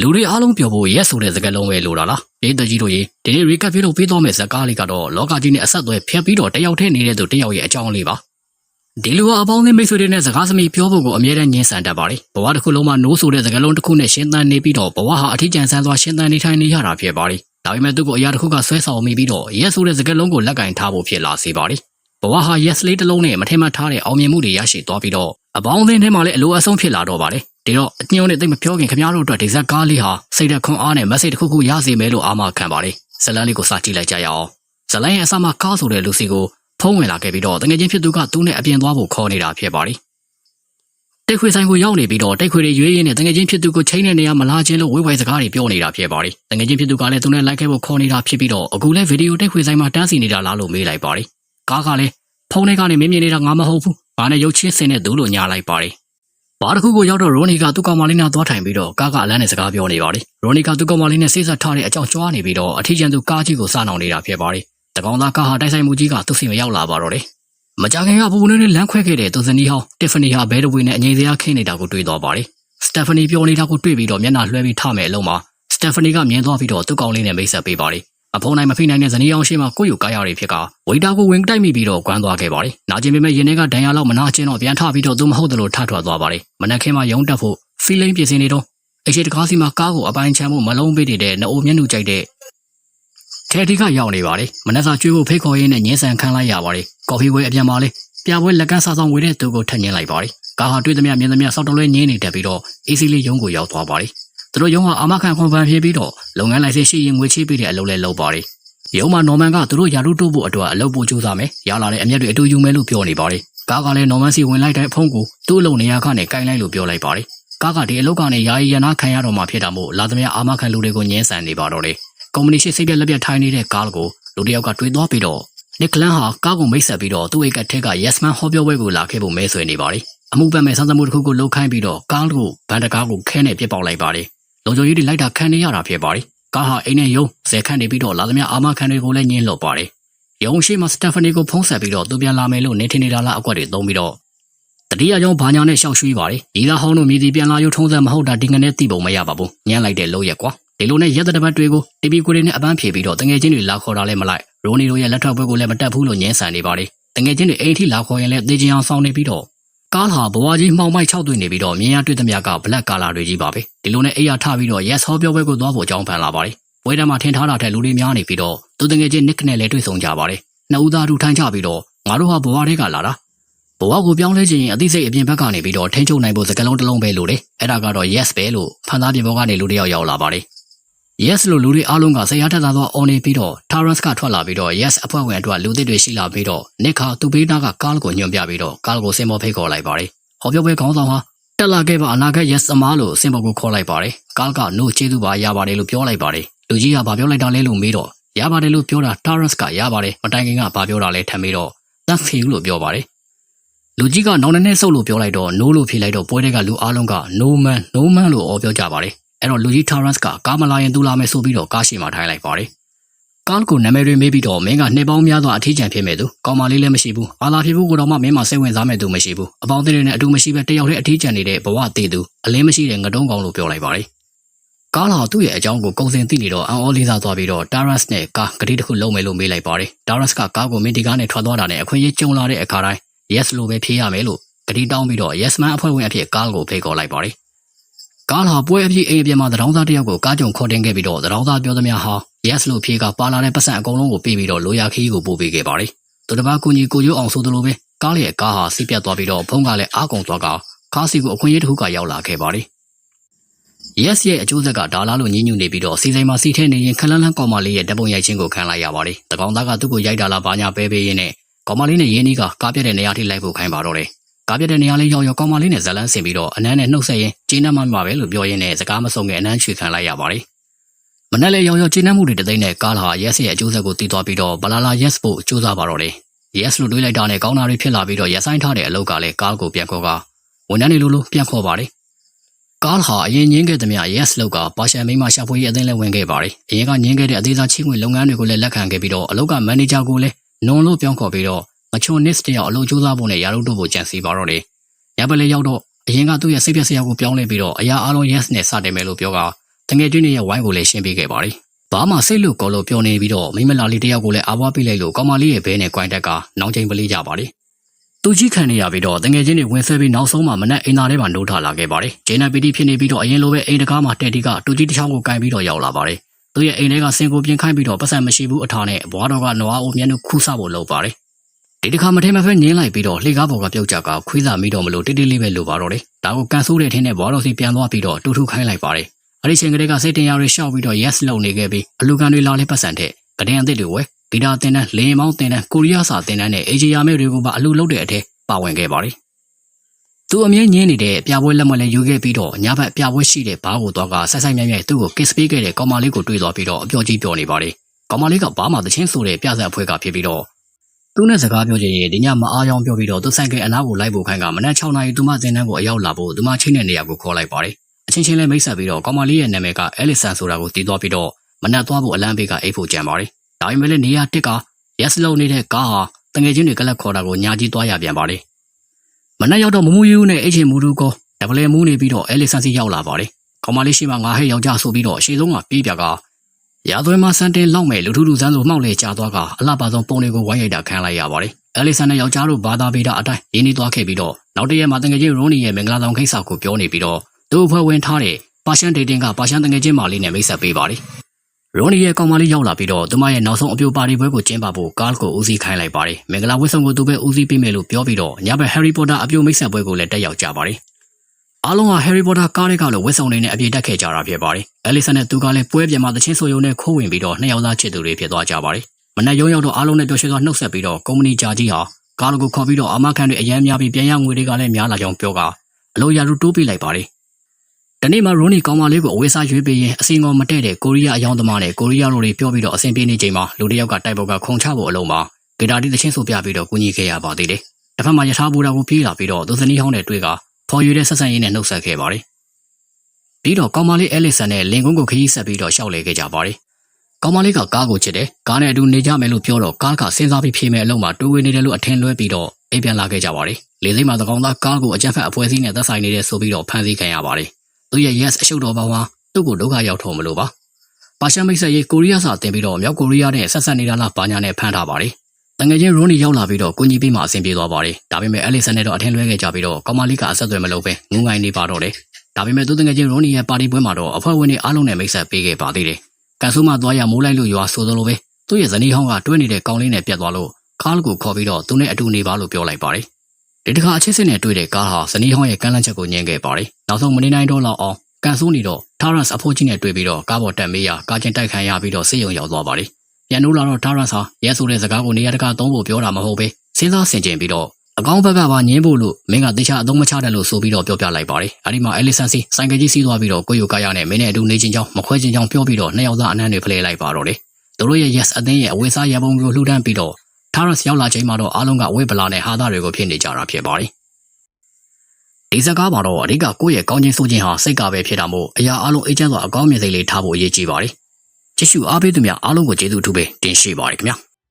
လူတွေအားလုံးပြောဖို့ yes ဆိုတဲ့စကားလုံးပဲလိုတာလားပြည်သူကြီးတို့ရေဒီနေ့ recap ပြုလုပ်ပေးသွားမယ့်ဇာတ်ကားလေးကတော့လောကကြီးနဲ့အဆက်အသွယ်ဖျက်ပြီးတော့တယောက်တည်းနေတဲ့သူတယောက်ရဲ့အကြောင်းလေးပါဒီလူကအပေါင်းအသင်းမိတ်ဆွေတွေနဲ့စကားစမိပြောဖို့ကိုအမြဲတမ်းညှင်းဆန်တတ်ပါတယ်ဘဝတစ်ခုလုံးမှာ no ဆိုတဲ့စကားလုံးတစ်ခုနဲ့ရှင်းသန်နေပြီးတော့ဘဝဟာအထီးကျန်ဆန်းစွာရှင်းသန်နေထိုင်နေရတာဖြစ်ပါတယ်ဒါပေမဲ့သူကအရာတစ်ခုကဆွဲဆောင်မိပြီးတော့ yes ဆိုတဲ့စကားလုံးကိုလက်ကင်ထားဖို့ဖြစ်လာစေပါတယ်ဘဝဟာ yes လေးတစ်လုံးနဲ့မထင်မှတ်ထားတဲ့အောင်မြင်မှုတွေရရှိသွားပြီးတော့အပေါင်းအသင်းထဲမှာလည်းအလိုအဆုံးဖြစ်လာတော့ပါတယ် ဒီတော့အညွန့်နဲ့တိတ်မပြောခင်ခင်ဗျားတို့အတွက်ဒီဇက်ကားလေးဟာစိတ်ဓာတ်ခွန်အားနဲ့ message တစ်ခုခုရစေမယ်လို့အာမခံပါတယ်ဇလန်းလေးကိုစကြည့်လိုက်ကြရအောင်ဇလန်းရဲ့အစမှာကားဆိုတဲ့လူစီကိုဖုံးဝင်လာခဲ့ပြီးတော့တငယ်ချင်းဖြစ်သူကသူ့နဲ့အပြင်သွားဖို့ခေါ်နေတာဖြစ်ပါတယ်တိတ်ခွေဆိုင်ကိုရောက်နေပြီးတော့တိတ်ခွေတွေရွေးရင်းနဲ့တငယ်ချင်းဖြစ်သူကိုချိန်တဲ့နေရာမလာခြင်းလို့ဝိဝိုင်စကားတွေပြောနေတာဖြစ်ပါတယ်တငယ်ချင်းဖြစ်သူကလည်းသူနဲ့လိုက်ခဲ့ဖို့ခေါ်နေတာဖြစ်ပြီးတော့အခုလည်းဗီဒီယိုတိတ်ခွေဆိုင်မှာတန်းစီနေတာလားလို့မေးလိုက်ပါတယ်ကားကလည်းဖုန်းထဲကနေမင်းမြင်နေတာငါမဟုတ်ဘူးဘာနဲ့ရုပ်ချင်းစင်တဲ့သူလို့ညာလိုက်ပါတယ် ဘာတစ်ခုကိုရောက်တော့ရိုနီကသူ့ကောင်မလေးနဲ့သွားထိုင်ပြီးတော့ကားကအလန်းနဲ့စကားပြောနေပါတယ်ရိုနီကသူ့ကောင်မလေးနဲ့စိတ်ဆက်ထားတဲ့အကြောင်းကြွားနေပြီးတော့အထီးကျန်သူကားကြီးကိုစနှောင်နေတာဖြစ်ပါတယ်တကောင်သားကားဟာတိုက်ဆိုင်မှုကြီးကသူ့စီမရောက်လာပါတော့တယ်မကြခင်ကပူပူနေနေလမ်းခွဲခဲ့တဲ့သူဇနီးဟောင်းတစ်ဖနီဟာဘဲတပွေနဲ့အငြိမ်စရာခင်းနေတာကိုတွေ့တော့ပါတယ်စတက်ဖနီပြောနေတာကိုတွေ့ပြီးတော့မျက်နှာလွှဲပြီးထမယ်အလုံးမှာစတက်ဖနီကမြင်သွားပြီးတော့သူ့ကောင်လေးနဲ့မိတ်ဆက်ပေးပါတယ် အဖုံးနိုင်မဖိနိုင်တဲ့ဇနီးအောင်ရှိမှကိုယ့်ယူကားရတွေဖြစ်ကဝိတာကိုဝင်တိုက်မိပြီးတော့ကွမ်းသွားခဲ့ပါတယ်။နာကျင်ပေမဲ့ရင်ထဲကဒဏ်ရာလောက်မနာကျင်တော့ပြန်ထပြီးတော့သူမဟုတ်တယ်လို့ထထွက်သွားပါတယ်။မနက်ခင်းမှရုံတက်ဖို့ဖီလိန်ပြင်ဆင်နေတော့အရှိတကားစီမှာကားကိုအပိုင်းချမ်းမှုမလုံးပေးနေတဲ့နှအိုးမျက်နှာကြိုက်တဲ့ထဲတီကရောက်နေပါတယ်။မနက်စာကျွေးဖို့ဖိတ်ခေါ်ရင်းနဲ့ညင်းဆန်ခံလိုက်ရပါတယ်။ကော်ဖီဝဲအပြန်မှာလေပြပွဲလက်ကန်းစားဆောင်ဝေတဲ့သူကိုထက်ညင်းလိုက်ပါတယ်။ကားဟာတွေ့သမျှမြင်သမျှစောက်တလွဲညင်းနေတက်ပြီးတော့အေးစီလေးရုံးကိုရောက်သွားပါတယ်။ သူတို့ရုံးဟာအာမခံခွန်ပန်ဖြစ်ပြီးတော့လုပ်ငန်းလိုက်စရှိရင်ငွေချေးပေးတဲ့အလုပ်လဲလုပ်ပါတယ်။ရုံးမှာနော်မန်ကသူတို့ယာရုတိုးဖို့အတွက်အလုပ်ပို့ကြိုးစားမယ်။ရလာတဲ့အမျက်တွေအတူယူမယ်လို့ပြောနေပါတယ်။ကားကလည်းနော်မန်စီဝင်လိုက်တဲ့အဖုံးကိုသူ့အလုပ်နေရာကနေကင်လိုက်လို့ပြောလိုက်ပါတယ်။ကားကဒီအလုပ်ကနေယာယီရနာခံရတော့မှဖြစ်တာမို့လာသမျှအာမခံလူတွေကိုညှင်းဆန်နေပါတော့တယ်။ကုမ္ပဏီရှိစိတ်ပြက်လက်ပြက်ထိုင်နေတဲ့ကားကိုလူတစ်ယောက်ကတွေးသွားပြီးတော့နစ်ကလန်ဟာကားကိုမိတ်ဆက်ပြီးတော့သူ့အိတ်ကထက်က Yes Man ဟောပြောပွဲကိုလာခဲ့ဖို့မဲဆွဲနေပါတယ်။အမှုပတ်မဲ့စမ်းသပ်မှုတစ်ခုကိုလှုပ်ခိုင်းပြီးတော့ကားကိုဗန်တကားကိုခဲနဲ့ပြစ်ပေါက်လိုက်ပါတယ်။ လုံခြုံရေးတွေလိုက်တာခံနေရတာဖြစ်ပါတယ်။ကားဟာအိမ်နဲ့ယုံဇယ်ခန့်နေပြီးတော့လာသမျှအာမခံတွေကိုလည်းညှင်းလွတ်ပါတယ်။ယုံရှိမှစတက်ဖနီကိုဖုံးဆက်ပြီးတော့သူပြန်လာမယ်လို့နေထင်နေတာလားအကွက်တွေသုံးပြီးတော့တတိယကြောင့်ဘာညာနဲ့ရှောက်ရွှေးပါတယ်။ရီလာဟောင်းတို့မြည်တီပြန်လာရုံထုံးစံမဟုတ်တာဒီငနဲ့သိပုံမရပါဘူး။ညှမ်းလိုက်တဲ့လို့ရက်ကွာ။ဒီလိုနဲ့ရက်တဲ့တပတ်တွေကိုတီပီကိုတွေနဲ့အပန်းဖြေပြီးတော့တငယ်ချင်းတွေလာခေါ်တာလည်းမလိုက်ရိုနီတို့ရဲ့လက်ထပ်ပွဲကိုလည်းမတက်ဘူးလို့ညင်းဆန်နေပါတယ်တငယ်ချင်းတွေအိမ်ထိလာခေါ်ရင်လည်းသေချင်အောင်ဆောင်နေပြီးတော့ ကားဟာဘဝကြီးမှောင်မိုက်၆တွေ့နေပြီးတော့မြင်ရတွေ့သမျှကဘလက်ကာလာတွေကြီးပါပဲဒီလိုနဲ့အိယာထပြီးတော့ yes ဟောပြောပွဲကိုသွားဖို့အကြောင်းဖန်လာပါတယ်ဝဲတမှာထင်ထားတာထက်လူတွေများနေပြီးတော့သူတငယ်ချင်း Nick နဲ့လည်းတွေ့ဆုံကြပါတယ်နှစ်ဦးသားတူထိုင်ကြပြီးတော့ငါတို့ဟာဘဝတွေကလာတာဘဝကိုပြောင်းလဲခြင်းအသိစိတ်အပြင်ဘက်ကနေပြီးတော့ထိန်းချုပ်နိုင်ဖို့စကလုံးတစ်လုံးပဲလို့တယ်အဲ့ဒါကတော့ yes ပဲလို့ဖန်သားပြင်ပေါ်ကနေလူတစ်ယောက်ရောက်လာပါတယ် yes လို့လူတွေအားလုံးကဆရာထက်သာသောအော်နေပြီးတော့ Tarrant ကထွက်လာပြီးတော့ yes အဖွဲ့ဝင်အတွက်လူသစ်တွေရှိလာပြီးတော့ Nick ဟာသူ့ဘေးနားကကားကိုညွှန်ပြပြီးတော့ကားကိုစင်ပေါ်ဖိတ်ခေါ်လိုက်ပါတယ်။ဟောပြောပွဲခေါင်းဆောင်ဟာတက်လာခဲ့ပါအနာဂတ် yes အမားလို့စင်ပေါ်ကိုခေါ်လိုက်ပါတယ်။ကားက no ကျေးဇူးပါရပါတယ်လို့ပြောလိုက်ပါတယ်။လူကြီးကဘာပြောလိုက်တာလဲလို့မေးတော့ရပါတယ်လို့ပြောတာ Tarrant ကရပါတယ်မတိုင်ခင်ကဘာပြောတာလဲထပ်ပြီးတော့ thank you လို့ပြောပါတယ်။လူကြီးကနောင်နဲ့နဲ့ဆုပ်လို့ပြောလိုက်တော့ no လို့ဖြေလိုက်တော့ပွဲတွေကလူအားလုံးက no man no man လို့အော်ပြောကြပါတယ်။ အဲ့တော့လူကြီး Tarrant ကကားမလာရင်သူလာမယ်ဆိုပြီးတော့ကားရှိမှထိုင်လိုက်ပါတယ်။ကားကိုနာမည်တွေမေးပြီးတော့မင်းကနှစ်ပေါင်းများစွာအထီးကျန်ဖြစ်မဲ့သူကောင်းမလေးလည်းမရှိဘူး။အာလာဖြစ်ဖို့ကိုတော့မှမင်းမစိတ်ဝင်စားမဲ့သူမရှိဘူး။အပေါင်းအသင်းတွေနဲ့အတူမရှိပဲတယောက်တည်းအထီးကျန်နေတဲ့ဘဝသေးသူအလင်းမရှိတဲ့ငတုံးကောင်လို့ပြောလိုက်ပါတယ်။ကားလာသူ့ရဲ့အကြောင်းကိုကုံစင်သိနေတော့အံ့ဩလေးစားသွားပြီးတော့ Tarrant နဲ့ကားဂတိတစ်ခုလုံးမယ်လို့မေးလိုက်ပါတယ်။ Tarrant ကကားကိုမင်းဒီကားနဲ့ထွက်သွားတာနဲ့အခွင့်အရေးကြုံလာတဲ့အခါတိုင်း yes လို့ပဲဖြေရမယ်လို့ဂတိတောင်းပြီးတော့ yes man အဖွဲ့ဝင်အဖြစ်ကားကိုဖိတ်ခေါ်လိုက်ပါတယ် ကားလာပွဲအဖြစ်အိမ်အပြင်မှာသတောင်းသားတယောက်ကိုကားကြုံခေါ်တင်ခဲ့ပြီးတော့သတောင်းသားပြောသမျှဟာ yes လို့ဖြေကပါလာတဲ့ပတ်စံအကုန်လုံးကိုပေးပြီးတော့လိုရာခီးကိုပို့ပေးခဲ့ပါတယ်။သူတစ်ပါးကူညီကိုရိုးအောင်ဆိုသလိုပဲကားရဲ့ကားဟာစီးပြတ်သွားပြီးတော့ဖုံးကလည်းအားကုန်သွားကကားစီကိုအခွင့်အရေးတစ်ခုကရောက်လာခဲ့ပါတယ်။ yes ရဲ့အကျိုးဆက်ကဒါလားလို့ညှဉ်းညူနေပြီးတော့စီစိမ်မှာစီထဲနေရင်ခလန်းလန်းကောင်မလေးရဲ့တပုံရိုက်ချင်းကိုခံလိုက်ရပါတယ်။တကောင်သားကသူ့ကိုရိုက်တာလားဘာညာပဲပေးရင်းနဲ့ကောင်မလေးနဲ့ရင်းနှီးကကားပြက်တဲ့နေရာထိလိုက်ဖို့ခိုင်းပါတော့တယ်။ ကားပြတဲ့နေရာလေးရောက်ရောက်ကောင်းမလေးနဲ့ဇလန်းဆင်ပြီးတော့အနမ်းနဲ့နှုတ်ဆက်ရင်ကျင်းနှမ်းမှမှာပဲလို့ပြောရင်းနဲ့စကားမဆုံးခင်အနမ်းချွေခံလိုက်ရပါတယ်။မနက်လေရောက်ရောက်ကျင်းနှမ်းမှုတွေတသိန်းနဲ့ကားလာ yes ရဲ့အကျိုးဆက်ကိုတီးသွားပြီးတော့ဘလာလာ yes ဖို့စူးစမ်းပါတော့တယ်။ yes လို့တွေးလိုက်တာနဲ့ကောင်းတာတွေဖြစ်လာပြီးတော့ရက်ဆိုင်ထားတဲ့အလုပ်ကလည်းကားကိုပြန်ခေါ်ကဝန်ထမ်းတွေလိုလိုပြန်ခေါ်ပါတယ်။ကားဟာအရင်ညင်းခဲ့သမျှ yes လောက်ကပါရှန်မိမရှာဖွေရေးအသင်းလည်းဝင်ခဲ့ပါတယ်။အရင်ကညင်းခဲ့တဲ့အသေးစားချင်းဝင်လုပ်ငန်းတွေကိုလည်းလက်ခံခဲ့ပြီးတော့အလုပ်ကမန်နေဂျာကိုလည်းနွန်လို့ပြောင်းခေါ်ပြီးတော့ မချုံနစ်တယောက်အလုပ်ကြိုးစားဖို့နဲ့ရာတို့တို့ကိုကြံစီပါတော့တယ်။ညပလေရောက်တော့အရင်ကသူ့ရဲ့စိတ်ပြက်စရာကိုပြောင်းလဲပြီးတော့အရာအလုံး yes နဲ့စတယ်မယ်လို့ပြောကတတငယ်ချင်းတွေရဲ့ဝိုင်းကိုလည်းရှင်းပေးခဲ့ပါတယ်။ဘာမှစိတ်လို့ကောလို့ပြောနေပြီးတော့မိမလာလေးတယောက်ကိုလည်းအာဝါပေးလိုက်လို့ကောင်မလေးရဲ့ဘဲနဲ့ကြွိုင်တက်ကနောင်ချိန်ပလေးကြပါတယ်။သူကြီးခံနေရပြီးတော့တငယ်ချင်းတွေဝင်ဆွဲပြီးနောက်ဆုံးမှမနက်အိမ်သားထဲမှာနိုးထလာခဲ့ပါတယ်။ဂျေနပီတီဖြစ်နေပြီးတော့အရင်လိုပဲအိမ်တကားမှာတက်တီကတူကြီးတစ်ချောင်းကိုကင်ပြီးတော့ရောက်လာပါတယ်။သူရဲ့အိမ်ထဲကစင်ကိုပြင်ခိုင်းပြီးတော့ပတ်စံမရှိဘူးအထာနဲ့ဘွားတော်ကနွားအိုမျက်နှာခူးဆဖို့လုပ်ပါတယ်။ ဒီတစ်ခါမထဲမဖက်နင်းလိုက်ပြီးတော့လှေကားပေါ်ကပြုတ်ကြကခွေးစာမိတော့မလို့တိတိလေးပဲလိုပါတော့တယ်။ဒါကိုကန်ဆိုးတဲ့ထင်းနဲ့ဘွားတော်စီပြန်သွားပြီးတော့တူထူခိုင်းလိုက်ပါတယ်။အဲ့ဒီချိန်ကလေးကစိတ်တင်ရတွေရှောက်ပြီးတော့ yes လုပ်နေခဲ့ပြီးအလူကန်တွေလာလေးပတ်စံတဲ့ကတဲ့အသစ်တွေဝဲဂီတာတင်တဲ့လေမောင်းတင်တဲ့ကိုရီးယားစာတင်တဲ့နဲ့အေဂျီယာမဲတွေကိုပါအလူလုပ်တဲ့အထက်ပါဝင်ခဲ့ပါတယ်။သူအမြဲညင်းနေတဲ့ပြပွဲလက်မလဲယူခဲ့ပြီးတော့ညဘက်ပြပွဲရှိတဲ့ဘားကိုတော့ကဆက်ဆိုင်မြိုင်မြိုင်သူ့ကို kiss ပေးခဲ့တဲ့ကောင်မလေးကိုတွေ့သွားပြီးတော့အပြောကြီးပြောနေပါတယ်။ကောင်မလေးကဘာမှသချင်းဆိုတဲ့ပြဆက်အဖွဲကဖြစ်ပြီးတော့ သူနဲ့စကားပြောချင်ရင်ဒီညမအားကြောင်ပြောပြီးတော့သူဆိုင်ကအနားကိုလိုက်ဖို့ခိုင်းကမနက်6နာရီသူမတင်တန်းကိုအရောက်လာဖို့သူမချိန်တဲ့နေရာကိုခေါ်လိုက်ပါတယ်။အချင်းချင်းလေးမိတ်ဆက်ပြီးတော့ကောင်မလေးရဲ့နာမည်ကအဲလီဆန်ဆိုတာကိုတည်သွားပြီးတော့မနက်သွားဖို့အလန့်ဘေးကအိတ်ဖို့ကြံပါတယ်။ဒါပေမဲ့လည်းနေရာတစ်က yes လုံးနေတဲ့ကားဟာတငယ်ချင်းတွေကလပ်ခေါ်တာကိုညာကြီးသွားရပြန်ပါတယ်။မနက်ရောက်တော့မမူယူနဲ့အိတ်ချင်မူတူကိုဒဗလေမူးနေပြီးတော့အဲလီဆန်စီရောက်လာပါတယ်။ကောင်မလေးရှိမှငါဟဲ့ယောက်ျားဆိုပြီးတော့အရှိဆုံးကပြေးပြက ရာသွဲမှာစန်တင်လောက်မဲ့လူထုလူစမ်းဆိုမှောက်လေကြာသွားကအလှပါဆုံးပုံတွေကိုဝိုင်းရိုက်တာခံလိုက်ရပါတယ်။အဲလီဆန်နဲ့ယောက်ျားတို့ဘာသာပေတာအတိုင်းရင်းနှီးသွားခဲ့ပြီးတော့နောက်တရက်မှာတငယ်ချင်းရိုနီရဲ့မင်္ဂလာဆောင်ခိစ္စကိုပြောနေပြီးတော့သူ့အဖွဲ့ဝင်ထားတဲ့ပါရှန်ဒေတင်ကပါရှန်တငယ်ချင်းမာလေးနဲ့မိတ်ဆက်ပေးပါတယ်။ရိုနီရဲ့ကောင်မလေးရောက်လာပြီးတော့သူမရဲ့နောက်ဆုံးအပြိုပါတီပွဲကိုကျင်းပဖို့ကားကိုဦးစီးခိုင်းလိုက်ပါတယ်။မင်္ဂလာဝတ်ဆောင်ကိုသူပဲဦးစီးပေးမယ်လို့ပြောပြီးတော့ညဘက်ဟယ်ရီပိုတာအပြိုမိတ်ဆက်ပွဲကိုလည်းတက်ရောက်ကြပါတယ်။ အားလုံးကဟယ်ရီပိုတာကားတွေကလို့ဝတ်ဆောင်နေနဲ့အပြည့်တက်ခဲ့ကြတာဖြစ်ပါတယ်။အဲလီဆန်နဲ့သူကလည်းပွဲပြန်မှာတချင်းဆိုယုံနဲ့ခိုးဝင်ပြီးတော့နှစ်ယောက်သားချစ်သူတွေဖြစ်သွားကြပါတယ်။မနက်ရုံရောက်တော့အားလုံးနဲ့ပျော်ရွှင်စွာနှုတ်ဆက်ပြီးတော့ကုမ္ပဏီဂျာကြီးဟာကားကိုခေါ်ပြီးတော့အာမခံတွေအရန်များပြီးပြန်ရငွေတွေကလည်းများလာကြောင်းပြောကအလိုရာထူးတိုးပေးလိုက်ပါတယ်။ဒီနေ့မှာရိုနီကောင်မလေးကိုအဝေးစားရွေးပေးရင်အစင်ကောင်မတည့်တဲ့ကိုရီးယားအယောင်သမားနဲ့ကိုရီးယားလိုတွေပြောပြီးတော့အဆင်ပြေနေချိန်မှာလူတစ်ယောက်ကတိုက်ပေါ်ကခုံချဖို့အလုံးမှာဂီတာတီးသချင်းဆိုပြပြီးတော့ကူညီခဲ့ရပါသေးတယ်။တစ်ဖက်မှာယထာဘူတာကိုပြေးလာပြီးတော့သူစနီးဟောင်းနဲ့တွေ့က ဖော်ယူတဲ့ဆက်ဆံရေးနဲ့နှုတ်ဆက်ခဲ့ပါတယ်။ပြီးတော့ကောင်မလေးအဲလစ်ဆန်နဲ့လင်ကွန်းကိုခရီးဆက်ပြီးတော့ရှောက်လေခဲ့ကြပါတယ်။ကောင်မလေးကကားကိုချစ်တယ်။ကားနဲ့အတူနေကြမယ်လို့ပြောတော့ကားကစဉ်းစားပြီးဖြေမယ်အလုံးမှာတူဝေနေတယ်လို့အထင်လွဲပြီးတော့အိမ်ပြန်လာခဲ့ကြပါတယ်။လေစိမ့်မှာသကောင်သားကားကိုအကြမ်းဖက်အဖွဲ့အစည်းနဲ့သက်ဆိုင်နေတဲ့ဆိုပြီးတော့ဖမ်းဆီးခံရပါတယ်။သူရဲ့ yes အရှုပ်တော်ပေါင်းဟာသူ့ကိုဒုက္ခရောက်ထော်မလို့ပါ။ပါရှန်မိတ်ဆက်ရေးကိုရီးယားစာတင်ပြီးတော့မြောက်ကိုရီးယားနဲ့ဆက်ဆက်နေတာလားပါညာနဲ့ဖမ်းထားပါတယ်။ တငယ်ချင်းရိုနီရောက်လာပြီးတော့ကိုကြီးပေးမှအဆင်ပြေသွားပါတယ်။ဒါပေမဲ့အဲလစ်ဆန်နဲ့တော့အထင်လွဲခဲ့ကြပြီးတော့ကောင်မလေးကအဆက်အသွယ်မလုပ်ဘဲငုံငိုင်းနေပါတော့တယ်။ဒါပေမဲ့သူတငယ်ချင်းရိုနီရဲ့ပါတီပွဲမှာတော့အဖွဲ့ဝင်တွေအားလုံးနဲ့မိတ်ဆက်ပေးခဲ့ပါသေးတယ်။ကန်ဆူမသွားရမိုးလိုက်လို့ရွာဆိုသလိုပဲသူ့ရဲ့ဇနီးဟောင်းကတွဲနေတဲ့ကောင်းလေးနဲ့ပြတ်သွားလို့ကားကိုခေါ်ပြီးတော့သူနဲ့အတူနေပါလို့ပြောလိုက်ပါတယ်။ဒီတစ်ခါအချစ်စစ်နဲ့တွေ့တဲ့ကားဟာဇနီးဟောင်းရဲ့ကမ်းလှမ်းချက်ကိုညှင်းခဲ့ပါတယ်။နောက်ဆုံးမနေနိုင်တော့လောက်အောင်ကန်ဆိုးနေတော့ Taurus အဖိုးကြီးနဲ့တွေ့ပြီးတော့ကားပေါ်တက်မေးရကားချင်းတိုက်ခံရပြီးတော့ဆေးရုံရောက်သွားပါတယ်။ ပြန်လို့လာတော့ Taurus ဟာရဲဆိုတဲ့စကားကိုနေရာတကာသုံးဖို့ပြောတာမဟုတ်ပဲစဉ်းစားဆင်ခြင်ပြီးတော့အကောင်းဘက်ကပါညင်းဖို့လို့မင်းကတေချာအသုံးမချတယ်လို့ဆိုပြီးတော့ပြောပြလိုက်ပါတယ်။အဲဒီမှာ Ellison စီဆိုင်ကကြီးစီးသွားပြီးတော့ကိုယိုကာရနဲ့မင်းနဲ့အတူနေချင်းကြောင်းမခွဲချင်းကြောင်းပြောပြီးတော့နှစ်ယောက်သားအနမ်းတွေဖလှယ်လိုက်ပါတော့တယ်။သူတို့ရဲ့ yes အသင်းရဲ့အဝေးစားရပုံကိုလှူဒန်းပြီးတော့ Taurus ရောက်လာချိန်မှာတော့အားလုံးကဝေးပလာနဲ့ဟာသားတွေကိုဖြစ်နေကြတာဖြစ်ပါတယ်။ဒီစကားမှာတော့အဓိကကိုယ့်ရဲ့ကောင်းခြင်းဆိုခြင်းဟာစိတ်ကပဲဖြစ်တာမို့အရာအလုံးအေးချမ်းစွာအကောင်းမြင်စိတ်လေးထားဖို့အရေးကြီးပါတယ်။ ကြည့်ရှုအားပေးသူများအားလုံးကိုကျေးဇူးထူးပဲတင်ရှိပါတယ်ခင်ဗျာ။